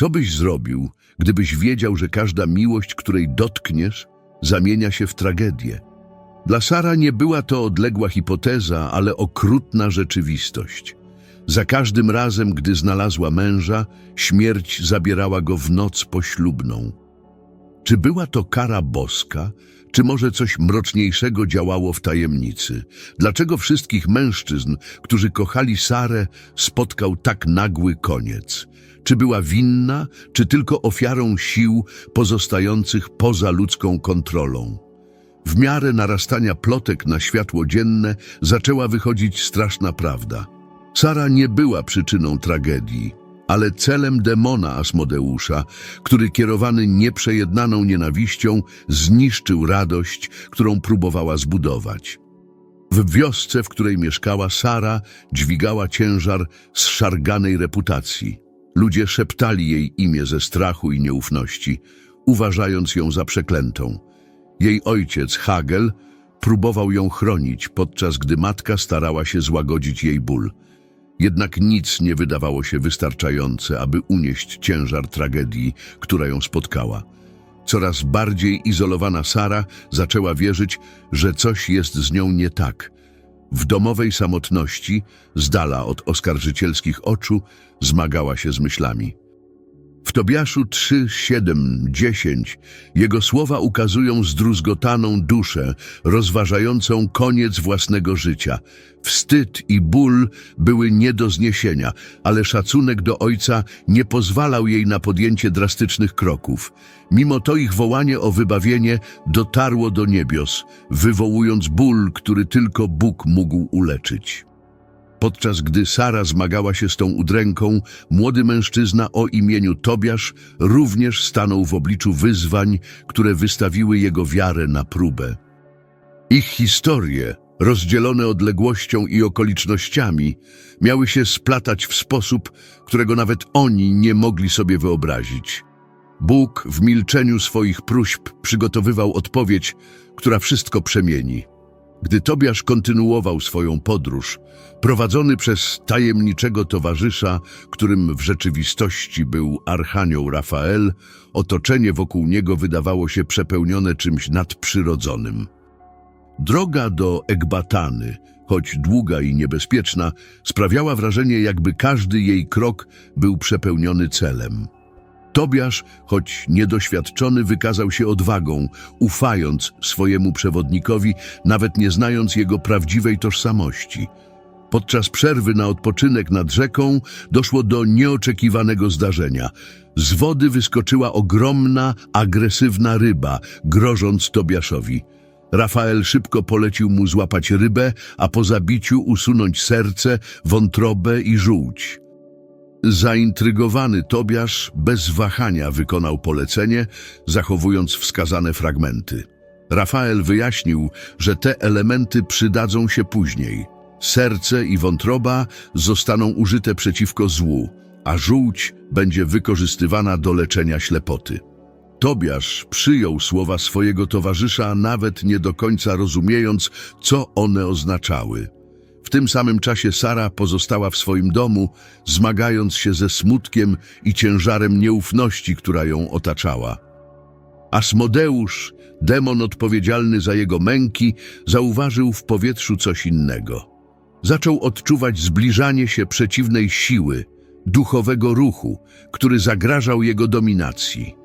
Co byś zrobił, gdybyś wiedział, że każda miłość, której dotkniesz, zamienia się w tragedię? Dla Sara nie była to odległa hipoteza, ale okrutna rzeczywistość. Za każdym razem, gdy znalazła męża, śmierć zabierała go w noc poślubną. Czy była to kara boska, czy może coś mroczniejszego działało w tajemnicy? Dlaczego wszystkich mężczyzn, którzy kochali Sarę, spotkał tak nagły koniec? Czy była winna, czy tylko ofiarą sił pozostających poza ludzką kontrolą? W miarę narastania plotek na światło dzienne zaczęła wychodzić straszna prawda. Sara nie była przyczyną tragedii, ale celem demona Asmodeusza, który kierowany nieprzejednaną nienawiścią zniszczył radość, którą próbowała zbudować. W wiosce, w której mieszkała Sara, dźwigała ciężar zszarganej reputacji. Ludzie szeptali jej imię ze strachu i nieufności, uważając ją za przeklętą. Jej ojciec, Hagel, próbował ją chronić, podczas gdy matka starała się złagodzić jej ból. Jednak nic nie wydawało się wystarczające, aby unieść ciężar tragedii, która ją spotkała. Coraz bardziej izolowana Sara zaczęła wierzyć, że coś jest z nią nie tak. W domowej samotności, z dala od oskarżycielskich oczu, zmagała się z myślami. W Tobiaszu 3, 7, 10 jego słowa ukazują zdruzgotaną duszę, rozważającą koniec własnego życia. Wstyd i ból były nie do zniesienia, ale szacunek do ojca nie pozwalał jej na podjęcie drastycznych kroków. Mimo to ich wołanie o wybawienie dotarło do niebios, wywołując ból, który tylko Bóg mógł uleczyć. Podczas gdy Sara zmagała się z tą udręką, młody mężczyzna o imieniu Tobiasz również stanął w obliczu wyzwań, które wystawiły jego wiarę na próbę. Ich historie, rozdzielone odległością i okolicznościami, miały się splatać w sposób, którego nawet oni nie mogli sobie wyobrazić. Bóg w milczeniu swoich próśb przygotowywał odpowiedź, która wszystko przemieni. Gdy Tobiasz kontynuował swoją podróż, prowadzony przez tajemniczego towarzysza, którym w rzeczywistości był Archanioł Rafael, otoczenie wokół niego wydawało się przepełnione czymś nadprzyrodzonym. Droga do Ekbatany, choć długa i niebezpieczna, sprawiała wrażenie, jakby każdy jej krok był przepełniony celem. Tobiasz, choć niedoświadczony, wykazał się odwagą, ufając swojemu przewodnikowi, nawet nie znając jego prawdziwej tożsamości. Podczas przerwy na odpoczynek nad rzeką doszło do nieoczekiwanego zdarzenia. Z wody wyskoczyła ogromna, agresywna ryba, grożąc Tobiaszowi. Rafael szybko polecił mu złapać rybę, a po zabiciu usunąć serce, wątrobę i żółć. Zaintrygowany Tobiasz bez wahania wykonał polecenie, zachowując wskazane fragmenty. Rafael wyjaśnił, że te elementy przydadzą się później. Serce i wątroba zostaną użyte przeciwko złu, a żółć będzie wykorzystywana do leczenia ślepoty. Tobiasz przyjął słowa swojego towarzysza, nawet nie do końca rozumiejąc, co one oznaczały. W tym samym czasie Sara pozostała w swoim domu, zmagając się ze smutkiem i ciężarem nieufności, która ją otaczała. Asmodeusz, demon odpowiedzialny za jego męki, zauważył w powietrzu coś innego. Zaczął odczuwać zbliżanie się przeciwnej siły, duchowego ruchu, który zagrażał jego dominacji.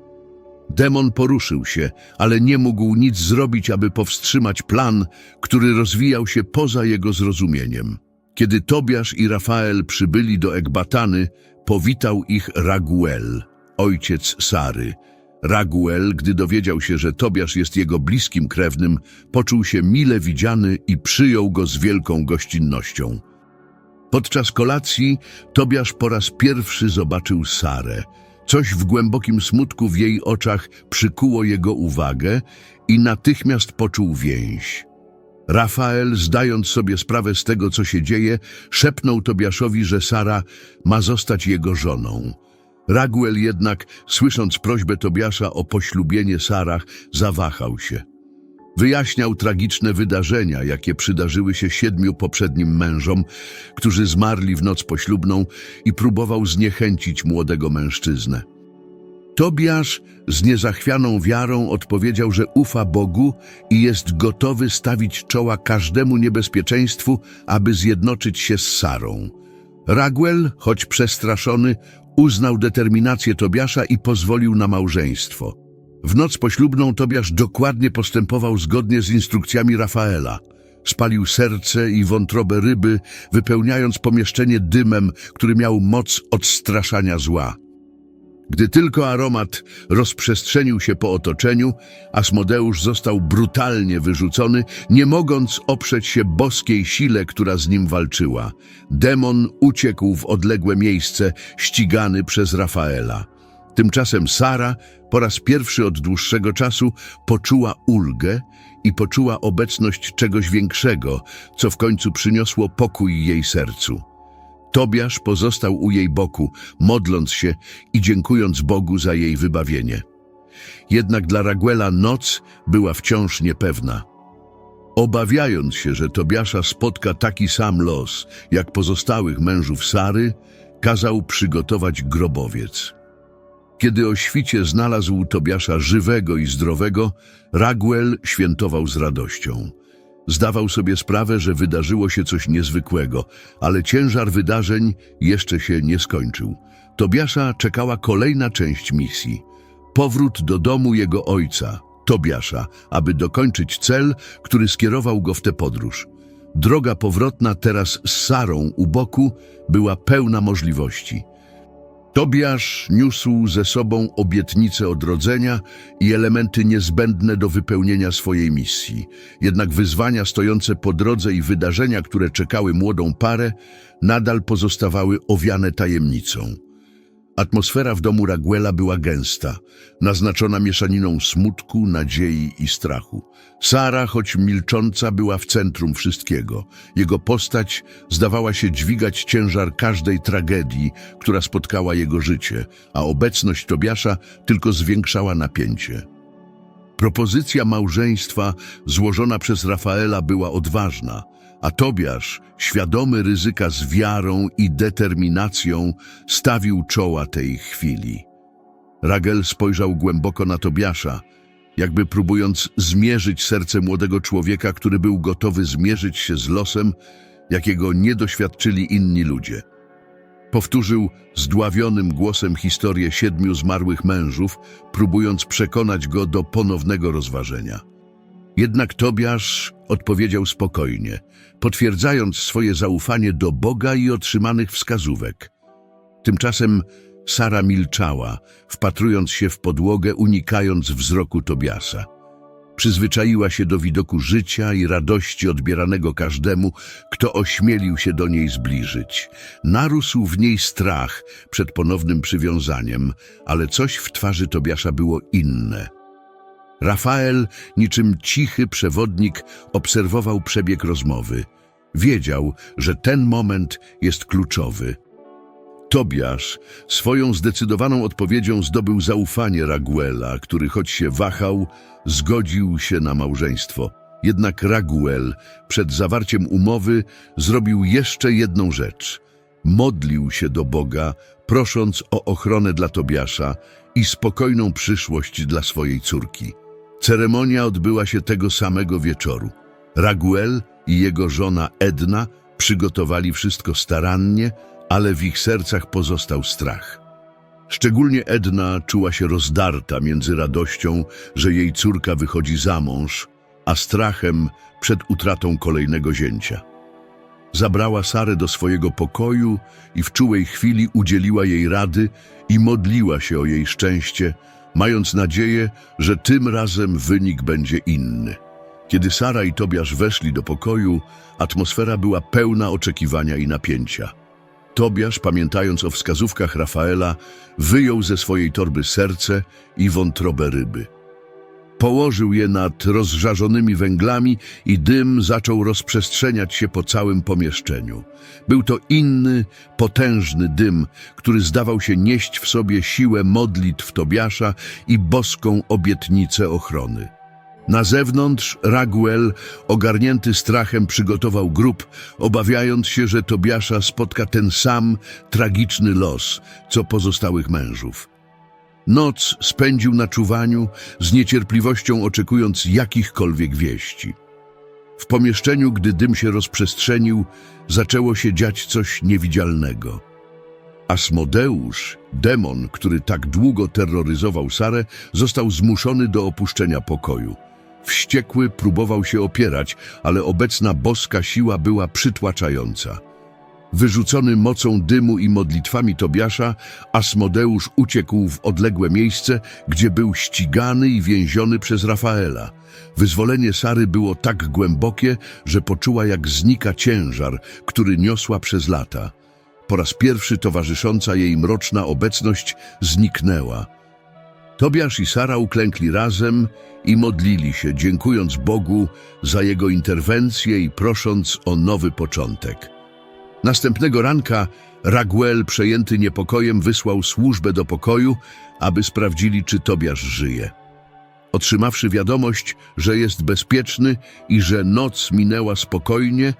Demon poruszył się, ale nie mógł nic zrobić, aby powstrzymać plan, który rozwijał się poza jego zrozumieniem. Kiedy Tobiasz i Rafael przybyli do Ekbatany, powitał ich Raguel, ojciec Sary. Raguel, gdy dowiedział się, że Tobiasz jest jego bliskim krewnym, poczuł się mile widziany i przyjął go z wielką gościnnością. Podczas kolacji Tobiasz po raz pierwszy zobaczył Sarę. Coś w głębokim smutku w jej oczach przykuło jego uwagę i natychmiast poczuł więź. Rafael, zdając sobie sprawę z tego, co się dzieje, szepnął Tobiaszowi, że Sara ma zostać jego żoną. Raguel jednak, słysząc prośbę Tobiasza o poślubienie Sarach, zawahał się. Wyjaśniał tragiczne wydarzenia, jakie przydarzyły się siedmiu poprzednim mężom, którzy zmarli w noc poślubną i próbował zniechęcić młodego mężczyznę. Tobiasz z niezachwianą wiarą odpowiedział, że ufa Bogu i jest gotowy stawić czoła każdemu niebezpieczeństwu, aby zjednoczyć się z Sarą. Raguel, choć przestraszony, uznał determinację Tobiasza i pozwolił na małżeństwo. W noc poślubną Tobiasz dokładnie postępował zgodnie z instrukcjami Rafaela. Spalił serce i wątrobę ryby, wypełniając pomieszczenie dymem, który miał moc odstraszania zła. Gdy tylko aromat rozprzestrzenił się po otoczeniu, Asmodeusz został brutalnie wyrzucony, nie mogąc oprzeć się boskiej sile, która z nim walczyła. Demon uciekł w odległe miejsce, ścigany przez Rafaela. Tymczasem Sara po raz pierwszy od dłuższego czasu poczuła ulgę i poczuła obecność czegoś większego, co w końcu przyniosło pokój jej sercu. Tobiasz pozostał u jej boku, modląc się i dziękując Bogu za jej wybawienie. Jednak dla Raguela noc była wciąż niepewna. Obawiając się, że Tobiasza spotka taki sam los jak pozostałych mężów Sary, kazał przygotować grobowiec. Kiedy o świcie znalazł Tobiasza żywego i zdrowego, Raguel świętował z radością. Zdawał sobie sprawę, że wydarzyło się coś niezwykłego, ale ciężar wydarzeń jeszcze się nie skończył. Tobiasza czekała kolejna część misji. Powrót do domu jego ojca, Tobiasza, aby dokończyć cel, który skierował go w tę podróż. Droga powrotna teraz z Sarą u boku była pełna możliwości. Tobiasz niósł ze sobą obietnicę odrodzenia i elementy niezbędne do wypełnienia swojej misji. Jednak wyzwania stojące po drodze i wydarzenia, które czekały młodą parę, nadal pozostawały owiane tajemnicą. Atmosfera w domu Raguela była gęsta, naznaczona mieszaniną smutku, nadziei i strachu. Sara, choć milcząca, była w centrum wszystkiego. Jego postać zdawała się dźwigać ciężar każdej tragedii, która spotkała jego życie, a obecność Tobiasza tylko zwiększała napięcie. Propozycja małżeństwa złożona przez Rafaela była odważna, a Tobiasz, świadomy ryzyka z wiarą i determinacją, stawił czoła tej chwili. Ragel spojrzał głęboko na Tobiasza, jakby próbując zmierzyć serce młodego człowieka, który był gotowy zmierzyć się z losem, jakiego nie doświadczyli inni ludzie. Powtórzył zdławionym głosem historię siedmiu zmarłych mężów, próbując przekonać go do ponownego rozważenia. Jednak Tobiasz odpowiedział spokojnie, potwierdzając swoje zaufanie do Boga i otrzymanych wskazówek. Tymczasem Sara milczała, wpatrując się w podłogę, unikając wzroku Tobiasa. Przyzwyczaiła się do widoku życia i radości odbieranego każdemu, kto ośmielił się do niej zbliżyć. Narósł w niej strach przed ponownym przywiązaniem, ale coś w twarzy Tobiasza było inne. Rafael, niczym cichy przewodnik, obserwował przebieg rozmowy. Wiedział, że ten moment jest kluczowy. Tobiasz swoją zdecydowaną odpowiedzią zdobył zaufanie Raguela, który choć się wahał, zgodził się na małżeństwo. Jednak Raguel przed zawarciem umowy zrobił jeszcze jedną rzecz. Modlił się do Boga, prosząc o ochronę dla Tobiasza i spokojną przyszłość dla swojej córki. Ceremonia odbyła się tego samego wieczoru. Raguel i jego żona Edna przygotowali wszystko starannie, ale w ich sercach pozostał strach. Szczególnie Edna czuła się rozdarta między radością, że jej córka wychodzi za mąż, a strachem przed utratą kolejnego zięcia. Zabrała Sarę do swojego pokoju i w czułej chwili udzieliła jej rady i modliła się o jej szczęście, mając nadzieję, że tym razem wynik będzie inny. Kiedy Sara i Tobiasz weszli do pokoju, atmosfera była pełna oczekiwania i napięcia. Tobiasz, pamiętając o wskazówkach Rafaela, wyjął ze swojej torby serce i wątrobę ryby. Położył je nad rozżarzonymi węglami i dym zaczął rozprzestrzeniać się po całym pomieszczeniu. Był to inny, potężny dym, który zdawał się nieść w sobie siłę modlitw Tobiasza i boską obietnicę ochrony. Na zewnątrz Raguel, ogarnięty strachem, przygotował grób, obawiając się, że Tobiasza spotka ten sam tragiczny los, co pozostałych mężów. Noc spędził na czuwaniu, z niecierpliwością oczekując jakichkolwiek wieści. W pomieszczeniu, gdy dym się rozprzestrzenił, zaczęło się dziać coś niewidzialnego. Asmodeusz, demon, który tak długo terroryzował Sarę, został zmuszony do opuszczenia pokoju. Wściekły próbował się opierać, ale obecna boska siła była przytłaczająca. Wyrzucony mocą dymu i modlitwami Tobiasza, Asmodeusz uciekł w odległe miejsce, gdzie był ścigany i więziony przez Rafaela. Wyzwolenie Sary było tak głębokie, że poczuła jak znika ciężar, który niosła przez lata. Po raz pierwszy towarzysząca jej mroczna obecność zniknęła. Tobiasz i Sara uklękli razem i modlili się, dziękując Bogu za jego interwencję i prosząc o nowy początek. Następnego ranka Raguel, przejęty niepokojem, wysłał służbę do pokoju, aby sprawdzili, czy Tobiasz żyje. Otrzymawszy wiadomość, że jest bezpieczny i że noc minęła spokojnie,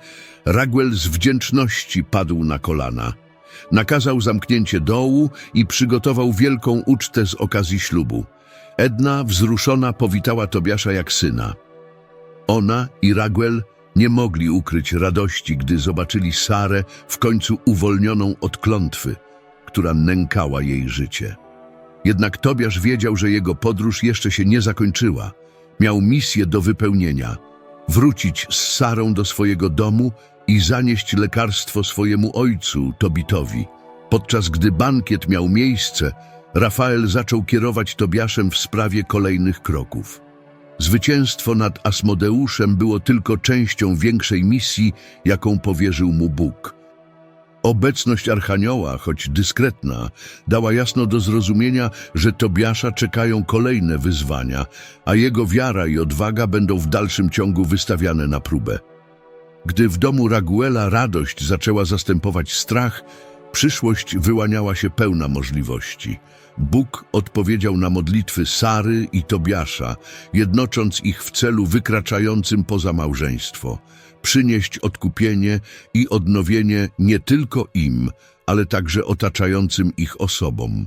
Raguel z wdzięczności padł na kolana. Nakazał zamknięcie dołu i przygotował wielką ucztę z okazji ślubu. Edna, wzruszona, powitała Tobiasza jak syna. Ona i Raguel nie mogli ukryć radości, gdy zobaczyli Sarę w końcu uwolnioną od klątwy, która nękała jej życie. Jednak Tobiasz wiedział, że jego podróż jeszcze się nie zakończyła. Miał misję do wypełnienia. Wrócić z Sarą do swojego domu i zanieść lekarstwo swojemu ojcu, Tobitowi. Podczas gdy bankiet miał miejsce, Rafael zaczął kierować Tobiaszem w sprawie kolejnych kroków. Zwycięstwo nad Asmodeuszem było tylko częścią większej misji, jaką powierzył mu Bóg. Obecność Archanioła, choć dyskretna, dała jasno do zrozumienia, że Tobiasza czekają kolejne wyzwania, a jego wiara i odwaga będą w dalszym ciągu wystawiane na próbę. Gdy w domu Raguela radość zaczęła zastępować strach, przyszłość wyłaniała się pełna możliwości. Bóg odpowiedział na modlitwy Sary i Tobiasza, jednocząc ich w celu wykraczającym poza małżeństwo. Przynieść odkupienie i odnowienie nie tylko im, ale także otaczającym ich osobom.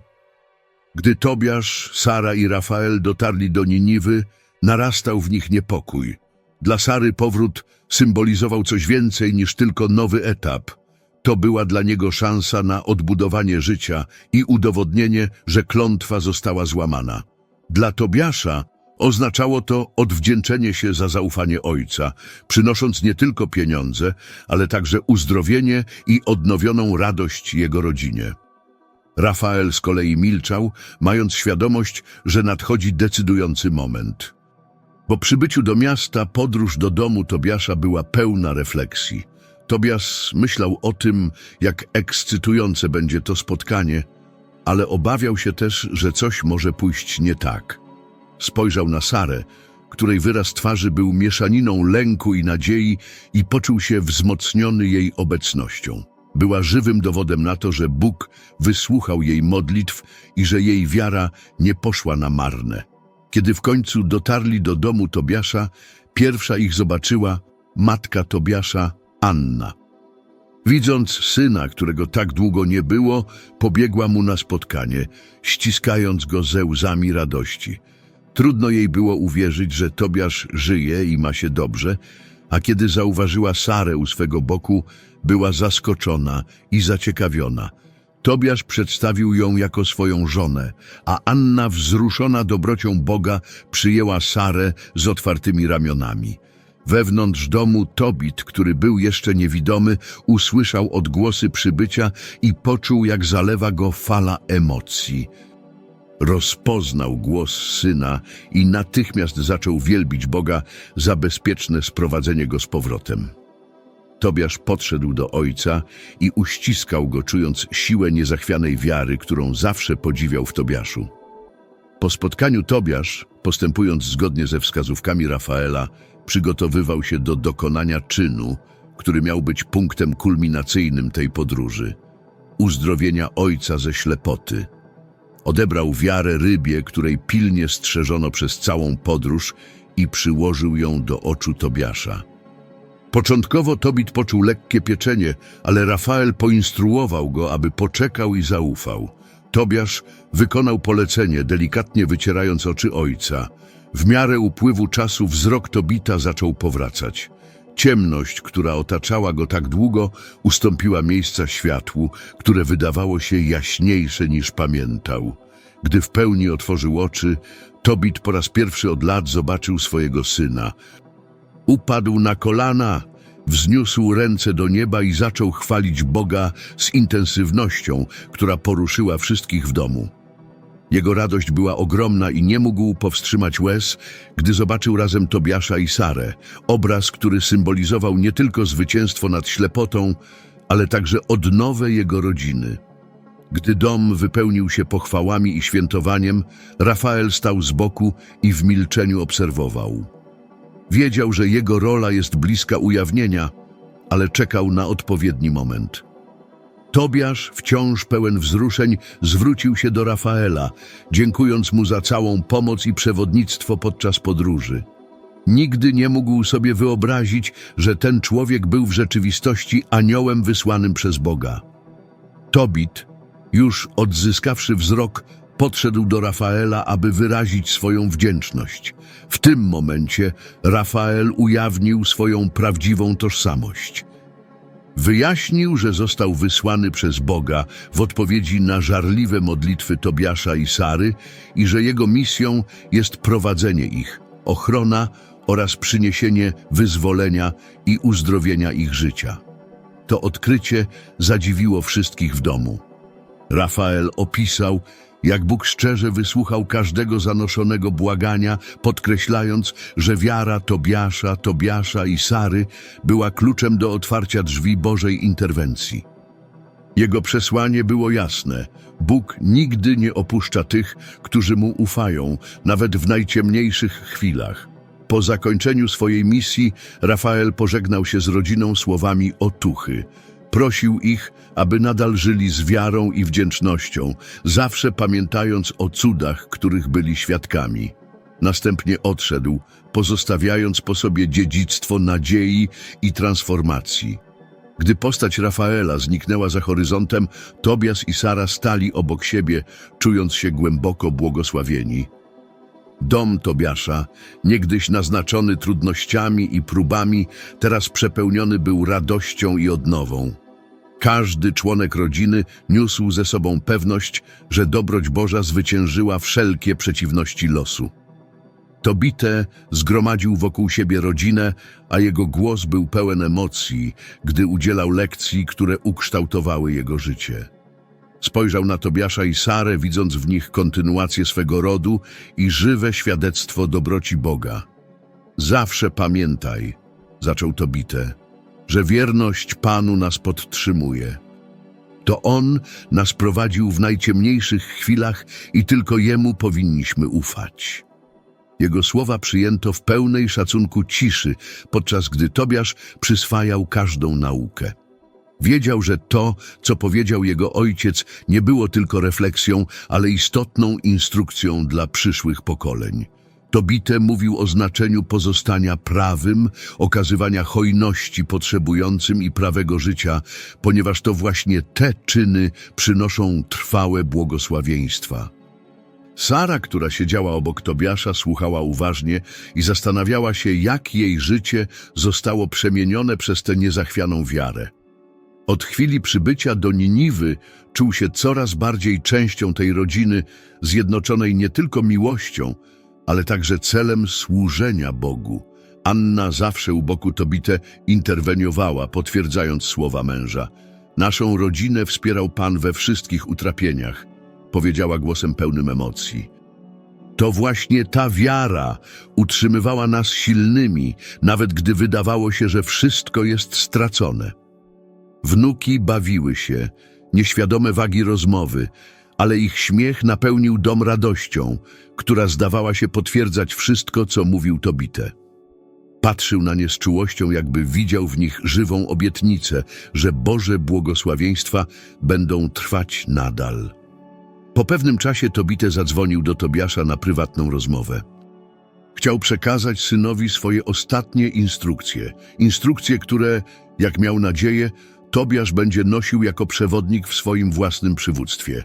Gdy Tobiasz, Sara i Rafael dotarli do Niniwy, narastał w nich niepokój. Dla Sary powrót symbolizował coś więcej niż tylko nowy etap. To była dla niego szansa na odbudowanie życia i udowodnienie, że klątwa została złamana. Dla Tobiasza oznaczało to odwdzięczenie się za zaufanie ojca, przynosząc nie tylko pieniądze, ale także uzdrowienie i odnowioną radość jego rodzinie. Rafael z kolei milczał, mając świadomość, że nadchodzi decydujący moment. Po przybyciu do miasta podróż do domu Tobiasza była pełna refleksji. Tobias myślał o tym, jak ekscytujące będzie to spotkanie, ale obawiał się też, że coś może pójść nie tak. Spojrzał na Sarę, której wyraz twarzy był mieszaniną lęku i nadziei i poczuł się wzmocniony jej obecnością. Była żywym dowodem na to, że Bóg wysłuchał jej modlitw i że jej wiara nie poszła na marne. Kiedy w końcu dotarli do domu Tobiasza, pierwsza ich zobaczyła matka Tobiasza, Anna. Widząc syna, którego tak długo nie było, pobiegła mu na spotkanie, ściskając go ze łzami radości. Trudno jej było uwierzyć, że Tobiasz żyje i ma się dobrze, a kiedy zauważyła Sarę u swego boku, była zaskoczona i zaciekawiona. Tobiasz przedstawił ją jako swoją żonę, a Anna, wzruszona dobrocią Boga, przyjęła Sarę z otwartymi ramionami. Wewnątrz domu Tobit, który był jeszcze niewidomy, usłyszał odgłosy przybycia i poczuł, jak zalewa go fala emocji. Rozpoznał głos syna i natychmiast zaczął wielbić Boga za bezpieczne sprowadzenie go z powrotem. Tobiasz podszedł do ojca i uściskał go, czując siłę niezachwianej wiary, którą zawsze podziwiał w Tobiaszu. Po spotkaniu Tobiasz, postępując zgodnie ze wskazówkami Rafaela, przygotowywał się do dokonania czynu, który miał być punktem kulminacyjnym tej podróży uzdrowienia ojca ze ślepoty. Odebrał wiarę rybie, której pilnie strzeżono przez całą podróż i przyłożył ją do oczu Tobiasza. Początkowo Tobit poczuł lekkie pieczenie, ale Rafael poinstruował go, aby poczekał i zaufał. Tobiasz wykonał polecenie, delikatnie wycierając oczy ojca. W miarę upływu czasu wzrok Tobita zaczął powracać. Ciemność, która otaczała go tak długo, ustąpiła miejsca światłu, które wydawało się jaśniejsze niż pamiętał. Gdy w pełni otworzył oczy, Tobit po raz pierwszy od lat zobaczył swojego syna. Upadł na kolana, wzniósł ręce do nieba i zaczął chwalić Boga z intensywnością, która poruszyła wszystkich w domu. Jego radość była ogromna i nie mógł powstrzymać łez, gdy zobaczył razem Tobiasza i Sarę, obraz, który symbolizował nie tylko zwycięstwo nad ślepotą, ale także odnowę jego rodziny. Gdy dom wypełnił się pochwałami i świętowaniem, Rafael stał z boku i w milczeniu obserwował. Wiedział, że jego rola jest bliska ujawnienia, ale czekał na odpowiedni moment. Tobiasz, wciąż pełen wzruszeń, zwrócił się do Rafaela, dziękując mu za całą pomoc i przewodnictwo podczas podróży. Nigdy nie mógł sobie wyobrazić, że ten człowiek był w rzeczywistości aniołem wysłanym przez Boga. Tobit, już odzyskawszy wzrok, podszedł do Rafaela, aby wyrazić swoją wdzięczność. W tym momencie Rafael ujawnił swoją prawdziwą tożsamość. Wyjaśnił, że został wysłany przez Boga w odpowiedzi na żarliwe modlitwy Tobiasza i Sary i że jego misją jest prowadzenie ich, ochrona oraz przyniesienie wyzwolenia i uzdrowienia ich życia. To odkrycie zadziwiło wszystkich w domu. Rafael opisał, jak Bóg szczerze wysłuchał każdego zanoszonego błagania, podkreślając, że wiara Tobiasza, Tobiasza i Sary była kluczem do otwarcia drzwi Bożej interwencji. Jego przesłanie było jasne. Bóg nigdy nie opuszcza tych, którzy Mu ufają, nawet w najciemniejszych chwilach. Po zakończeniu swojej misji Rafael pożegnał się z rodziną słowami otuchy. Prosił ich, aby nadal żyli z wiarą i wdzięcznością, zawsze pamiętając o cudach, których byli świadkami. Następnie odszedł, pozostawiając po sobie dziedzictwo nadziei i transformacji. Gdy postać Rafaela zniknęła za horyzontem, Tobias i Sara stali obok siebie, czując się głęboko błogosławieni. Dom Tobiasza, niegdyś naznaczony trudnościami i próbami, teraz przepełniony był radością i odnową. Każdy członek rodziny niósł ze sobą pewność, że dobroć Boża zwyciężyła wszelkie przeciwności losu. Tobite zgromadził wokół siebie rodzinę, a jego głos był pełen emocji, gdy udzielał lekcji, które ukształtowały jego życie. Spojrzał na Tobiasza i Sarę, widząc w nich kontynuację swego rodu i żywe świadectwo dobroci Boga. Zawsze pamiętaj, zaczął Tobite, że wierność Panu nas podtrzymuje. To On nas prowadził w najciemniejszych chwilach i tylko Jemu powinniśmy ufać. Jego słowa przyjęto w pełnej szacunku ciszy, podczas gdy Tobiasz przyswajał każdą naukę. Wiedział, że to, co powiedział jego ojciec, nie było tylko refleksją, ale istotną instrukcją dla przyszłych pokoleń. Tobite mówił o znaczeniu pozostania prawym, okazywania hojności potrzebującym i prawego życia, ponieważ to właśnie te czyny przynoszą trwałe błogosławieństwa. Sara, która siedziała obok Tobiasza, słuchała uważnie i zastanawiała się, jak jej życie zostało przemienione przez tę niezachwianą wiarę. Od chwili przybycia do Niniwy czuł się coraz bardziej częścią tej rodziny, zjednoczonej nie tylko miłością, ale także celem służenia Bogu. Anna zawsze u boku Tobite interweniowała, potwierdzając słowa męża. Naszą rodzinę wspierał Pan we wszystkich utrapieniach, powiedziała głosem pełnym emocji. To właśnie ta wiara utrzymywała nas silnymi, nawet gdy wydawało się, że wszystko jest stracone. Wnuki bawiły się, nieświadome wagi rozmowy, ale ich śmiech napełnił dom radością, która zdawała się potwierdzać wszystko, co mówił Tobite. Patrzył na nie z czułością, jakby widział w nich żywą obietnicę, że Boże błogosławieństwa będą trwać nadal. Po pewnym czasie Tobite zadzwonił do Tobiasza na prywatną rozmowę. Chciał przekazać synowi swoje ostatnie instrukcje. Instrukcje, które, jak miał nadzieję, Tobiasz będzie nosił jako przewodnik w swoim własnym przywództwie.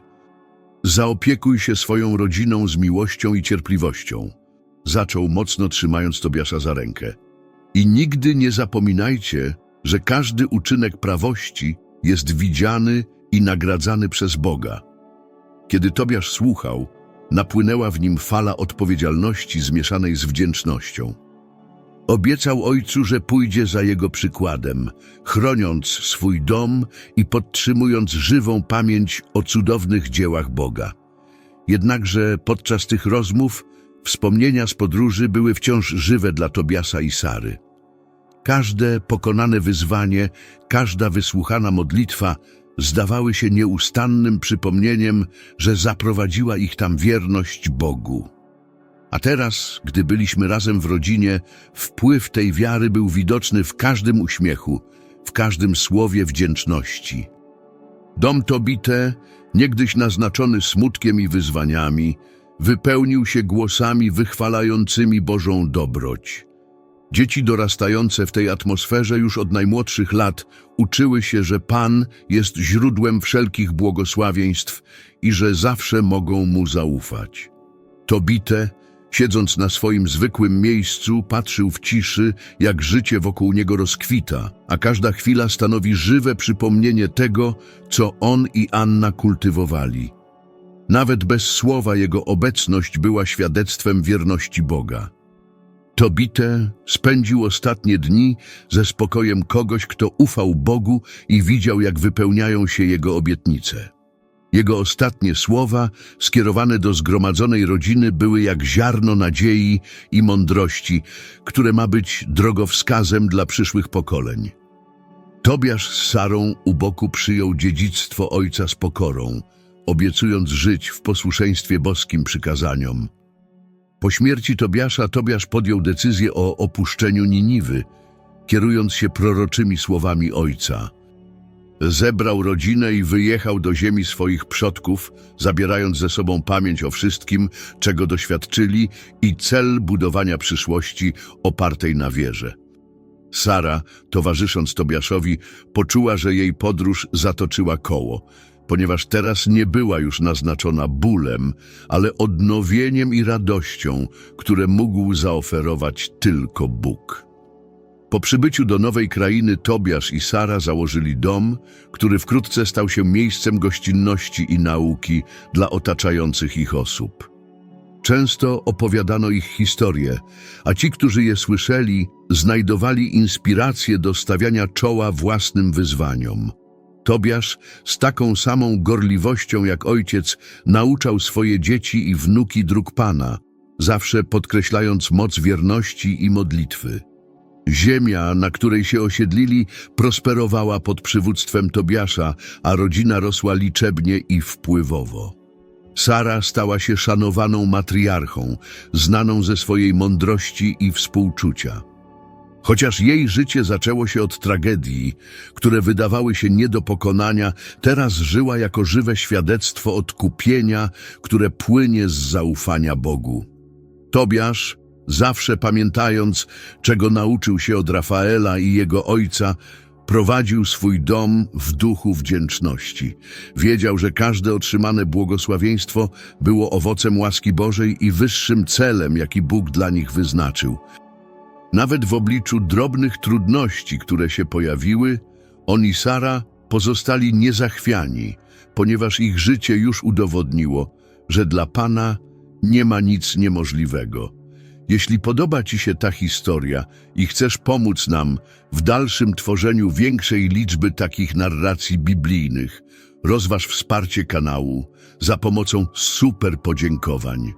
Zaopiekuj się swoją rodziną z miłością i cierpliwością. Zaczął mocno trzymając Tobiasza za rękę. I nigdy nie zapominajcie, że każdy uczynek prawości jest widziany i nagradzany przez Boga. Kiedy Tobiasz słuchał, napłynęła w nim fala odpowiedzialności zmieszanej z wdzięcznością. Obiecał ojcu, że pójdzie za jego przykładem, chroniąc swój dom i podtrzymując żywą pamięć o cudownych dziełach Boga. Jednakże podczas tych rozmów wspomnienia z podróży były wciąż żywe dla Tobiasa i Sary. Każde pokonane wyzwanie, każda wysłuchana modlitwa zdawały się nieustannym przypomnieniem, że zaprowadziła ich tam wierność Bogu. A teraz, gdy byliśmy razem w rodzinie, wpływ tej wiary był widoczny w każdym uśmiechu, w każdym słowie wdzięczności. Dom Tobite, niegdyś naznaczony smutkiem i wyzwaniami, wypełnił się głosami wychwalającymi Bożą dobroć. Dzieci dorastające w tej atmosferze już od najmłodszych lat uczyły się, że Pan jest źródłem wszelkich błogosławieństw i że zawsze mogą Mu zaufać. Tobite, siedząc na swoim zwykłym miejscu, patrzył w ciszy, jak życie wokół niego rozkwita, a każda chwila stanowi żywe przypomnienie tego, co on i Anna kultywowali. Nawet bez słowa jego obecność była świadectwem wierności Boga. Tobite spędził ostatnie dni ze spokojem kogoś, kto ufał Bogu i widział, jak wypełniają się jego obietnice. Jego ostatnie słowa, skierowane do zgromadzonej rodziny, były jak ziarno nadziei i mądrości, które ma być drogowskazem dla przyszłych pokoleń. Tobiasz z Sarą u boku przyjął dziedzictwo ojca z pokorą, obiecując żyć w posłuszeństwie boskim przykazaniom. Po śmierci Tobiasza Tobiasz podjął decyzję o opuszczeniu Niniwy, kierując się proroczymi słowami ojca. Zebrał rodzinę i wyjechał do ziemi swoich przodków, zabierając ze sobą pamięć o wszystkim, czego doświadczyli i cel budowania przyszłości opartej na wierze. Sara, towarzysząc Tobiaszowi, poczuła, że jej podróż zatoczyła koło, ponieważ teraz nie była już naznaczona bólem, ale odnowieniem i radością, które mógł zaoferować tylko Bóg. Po przybyciu do nowej krainy Tobiasz i Sara założyli dom, który wkrótce stał się miejscem gościnności i nauki dla otaczających ich osób. Często opowiadano ich historie, a ci, którzy je słyszeli, znajdowali inspirację do stawiania czoła własnym wyzwaniom. Tobiasz z taką samą gorliwością jak ojciec nauczał swoje dzieci i wnuki dróg Pana, zawsze podkreślając moc wierności i modlitwy. Ziemia, na której się osiedlili, prosperowała pod przywództwem Tobiasza, a rodzina rosła liczebnie i wpływowo. Sara stała się szanowaną matriarchą, znaną ze swojej mądrości i współczucia. Chociaż jej życie zaczęło się od tragedii, które wydawały się nie do pokonania, teraz żyła jako żywe świadectwo odkupienia, które płynie z zaufania Bogu. Tobiasz, zawsze pamiętając, czego nauczył się od Rafaela i jego ojca, prowadził swój dom w duchu wdzięczności. Wiedział, że każde otrzymane błogosławieństwo było owocem łaski Bożej i wyższym celem, jaki Bóg dla nich wyznaczył. Nawet w obliczu drobnych trudności, które się pojawiły, on i Sara pozostali niezachwiani, ponieważ ich życie już udowodniło, że dla Pana nie ma nic niemożliwego. Jeśli podoba Ci się ta historia i chcesz pomóc nam w dalszym tworzeniu większej liczby takich narracji biblijnych, rozważ wsparcie kanału za pomocą super podziękowań.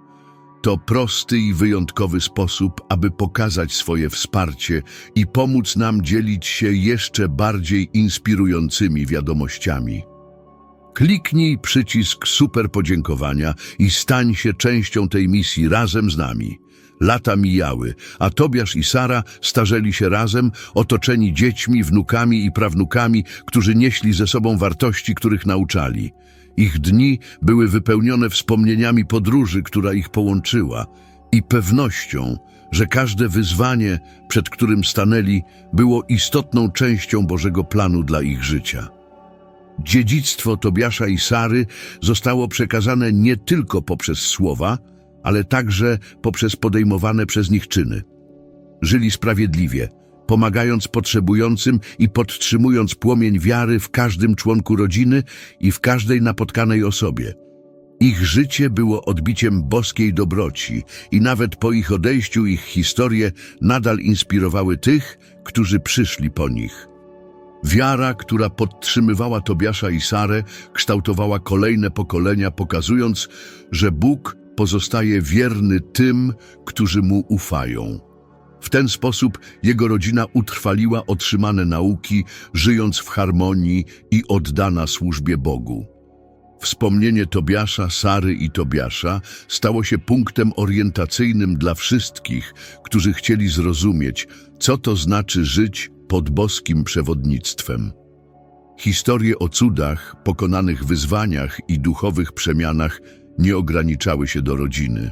To prosty i wyjątkowy sposób, aby pokazać swoje wsparcie i pomóc nam dzielić się jeszcze bardziej inspirującymi wiadomościami. Kliknij przycisk super podziękowania i stań się częścią tej misji razem z nami. Lata mijały, a Tobiasz i Sara starzeli się razem, otoczeni dziećmi, wnukami i prawnukami, którzy nieśli ze sobą wartości, których nauczali. Ich dni były wypełnione wspomnieniami podróży, która ich połączyła i pewnością, że każde wyzwanie, przed którym stanęli, było istotną częścią Bożego planu dla ich życia. Dziedzictwo Tobiasza i Sary zostało przekazane nie tylko poprzez słowa, ale także poprzez podejmowane przez nich czyny. Żyli sprawiedliwie, pomagając potrzebującym i podtrzymując płomień wiary w każdym członku rodziny i w każdej napotkanej osobie. Ich życie było odbiciem boskiej dobroci i nawet po ich odejściu ich historie nadal inspirowały tych, którzy przyszli po nich. Wiara, która podtrzymywała Tobiasza i Sarę, kształtowała kolejne pokolenia, pokazując, że Bóg pozostaje wierny tym, którzy Mu ufają. W ten sposób jego rodzina utrwaliła otrzymane nauki, żyjąc w harmonii i oddana służbie Bogu. Wspomnienie Tobiasza, Sary i Tobiasza stało się punktem orientacyjnym dla wszystkich, którzy chcieli zrozumieć, co to znaczy żyć pod boskim przewodnictwem. Historie o cudach, pokonanych wyzwaniach i duchowych przemianach nie ograniczały się do rodziny.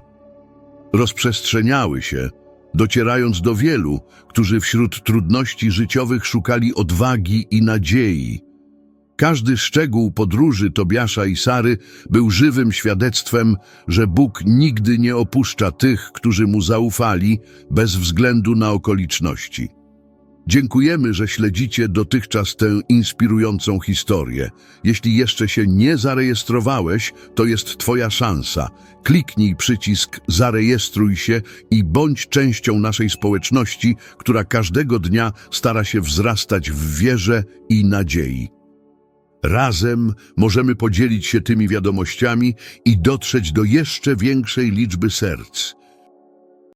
Rozprzestrzeniały się, docierając do wielu, którzy wśród trudności życiowych szukali odwagi i nadziei. Każdy szczegół podróży Tobiasza i Sary był żywym świadectwem, że Bóg nigdy nie opuszcza tych, którzy Mu zaufali, bez względu na okoliczności. Dziękujemy, że śledzicie dotychczas tę inspirującą historię. Jeśli jeszcze się nie zarejestrowałeś, to jest Twoja szansa. Kliknij przycisk Zarejestruj się i bądź częścią naszej społeczności, która każdego dnia stara się wzrastać w wierze i nadziei. Razem możemy podzielić się tymi wiadomościami i dotrzeć do jeszcze większej liczby serc.